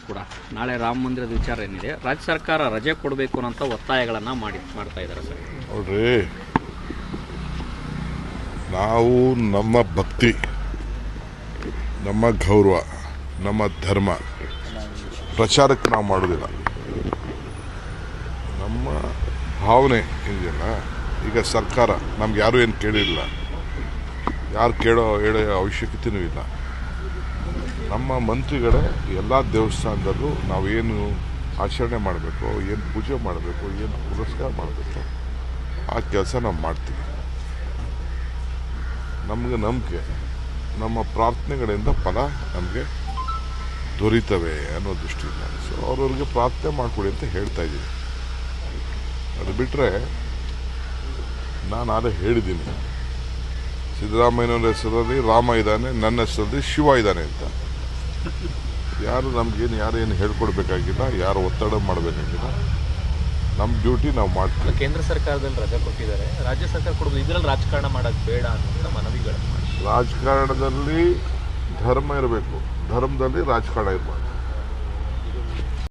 ಕೂಡ ನಾಳೆ ರಾಮ ಮಂದಿರದ ವಿಚಾರ ಏನಿದೆ? ರಾಜ್ಯ ಸರ್ಕಾರ ರಜೆ ಕೊಡಬೇಕು ಅನ್ನೋ ಒತ್ತಾಯಗಳನ್ನು ಮಾಡಿ, ಮಾಡ್ತಾ ಇದ್ದಾರೆ ಸರ್. ನೋಡ್ರಿ ನಾವು ನಮ್ಮ ಭಕ್ತಿ, ನಮ್ಮ ಗೌರವ, ನಮ್ಮ ಧರ್ಮ ಪ್ರಚಾರಕ್ಕೆ ನಾವು ಮಾಡೋದಿಲ್ಲ. ನಮ್ಮ ಭಾವನೆ ಇದೆಯಲ್ಲ ಈಗ ಸರ್ಕಾರ ನಮ್ಗೆ ಯಾರೂ ಏನು ಕೇಳಿಲ್ಲ, ಯಾರು ಕೇಳೋ, ಹೇಳೋ ಅವಶ್ಯಕತೆಯೂ ಇಲ್ಲ. ನಮ್ಮ ಮಂತ್ರಿಗಳೇ ಎಲ್ಲ ದೇವಸ್ಥಾನದಲ್ಲೂ ನಾವೇನು ಆಚರಣೆ ಮಾಡಬೇಕು, ಏನು ಪೂಜೆ ಮಾಡಬೇಕು, ಏನು ಪುರಸ್ಕಾರ ಮಾಡಬೇಕು, ಆ ಕೆಲಸ ನಾವು ಮಾಡ್ತೀವಿ. ನಮಗೆ ನಂಬಿಕೆ, ನಮ್ಮ ಪ್ರಾರ್ಥನೆಗಳಿಂದ ಫಲ ನಮಗೆ ದೊರೀತವೆ ಅನ್ನೋ ದೃಷ್ಟಿಯಿಂದ. ಸೊ ಅವ್ರವ್ರಿಗೆ ಪ್ರಾರ್ಥನೆ ಮಾಡಿಕೊಡಿ ಅಂತ ಹೇಳ್ತಾ ಇದ್ದೀನಿ. ಅದು ಬಿಟ್ಟರೆ ನಾನು ಅದೇ ಹೇಳಿದ್ದೀನಿ. ಸಿದ್ದರಾಮಯ್ಯನವ್ರ ಹೆಸರಲ್ಲಿ ರಾಮ ಇದ್ದಾನೆ, ನನ್ನ ಹೆಸರಲ್ಲಿ ಶಿವ ಇದ್ದಾನೆ ಅಂತ. ಯಾರು ನಮ್ಗೇನು ಯಾರು ಏನು ಹೇಳ್ಕೊಡ್ಬೇಕಾಗಿಲ್ಲ ಯಾರು ಒತ್ತಡ ಮಾಡಬೇಕಾಗಿಲ್ಲ. ನಮ್ಮ ಡ್ಯೂಟಿ ನಾವು ಮಾಡ್ತೀವಿ. ಕೇಂದ್ರ ಸರ್ಕಾರದಲ್ಲಿ ರಜೆ ಕೊಟ್ಟಿದ್ದಾರೆ. ರಾಜ್ಯ ಸರ್ಕಾರ ಕೊಡೋದು ಇದರಲ್ಲಿ ರಾಜಕಾರಣ ಮಾಡೋದು ಬೇಡ ಅಂತ ಮನವಿಗಳನ್ನು ಮಾಡಿ ರಾಜಕಾರಣದಲ್ಲಿ ಧರ್ಮ ಇರಬೇಕು. ಧರ್ಮದಲ್ಲಿ ರಾಜಕಾರಣ ಇರಬಾರ್ದು.